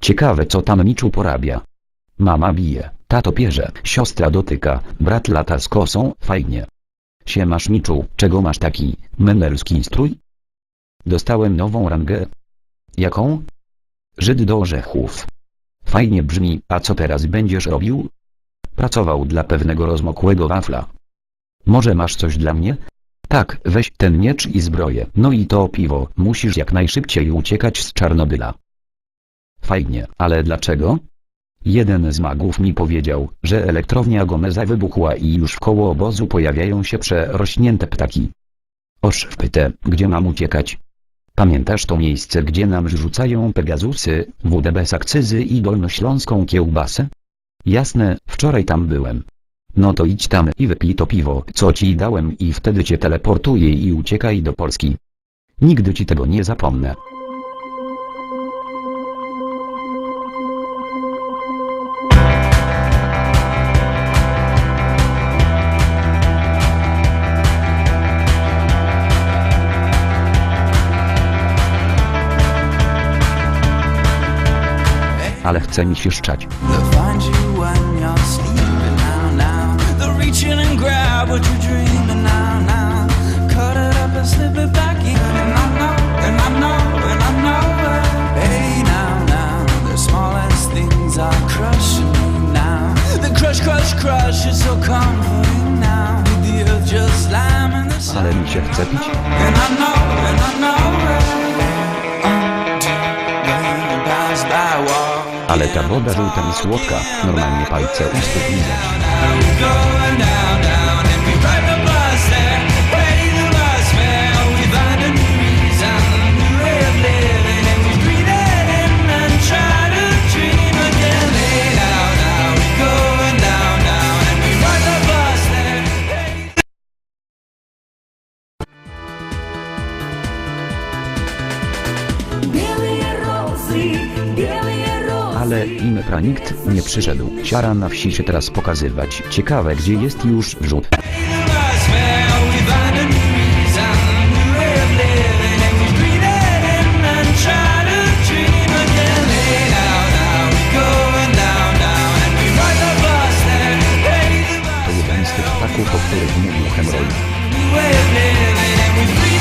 Ciekawe co tam Miczu porabia. Mama bije, tato pierze, siostra dotyka, brat lata z kosą, fajnie. Siemasz Miczu, czego masz taki, menelski strój? Dostałem nową rangę. Jaką? Żyd do orzechów. Fajnie brzmi, a co teraz będziesz robił? Pracował dla pewnego rozmokłego wafla. Może masz coś dla mnie? Tak, weź ten miecz i zbroję. No i to piwo, musisz jak najszybciej uciekać z Czarnobyla. Fajnie, ale dlaczego? Jeden z magów mi powiedział, że elektrownia Gomeza wybuchła i już koło obozu pojawiają się przerośnięte ptaki. Oż wpytę, gdzie mam uciekać? Pamiętasz to miejsce gdzie nam rzucają Pegazusy, wódę bez akcyzy i dolnośląską kiełbasę? Jasne, wczoraj tam byłem. No to idź tam i wypij to piwo, co ci dałem i wtedy cię teleportuję i uciekaj do Polski. Nigdy ci tego nie zapomnę. Just lambing the sun. Ale mi się chce pić? Ale ta woda żółta i słodka, normalnie palce u stóp lizać. Ale impra nikt nie przyszedł. Siara na wsi się teraz pokazywać. Ciekawe gdzie jest już wrzut. the bus fare. We find a new reason, a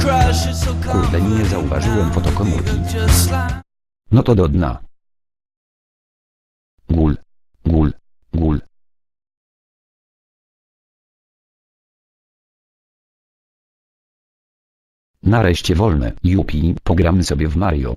crush is so Kurde nie zauważyłem fotokomórki. No to do dna. Nareszcie wolne. Jupi, pogramy sobie w Mario.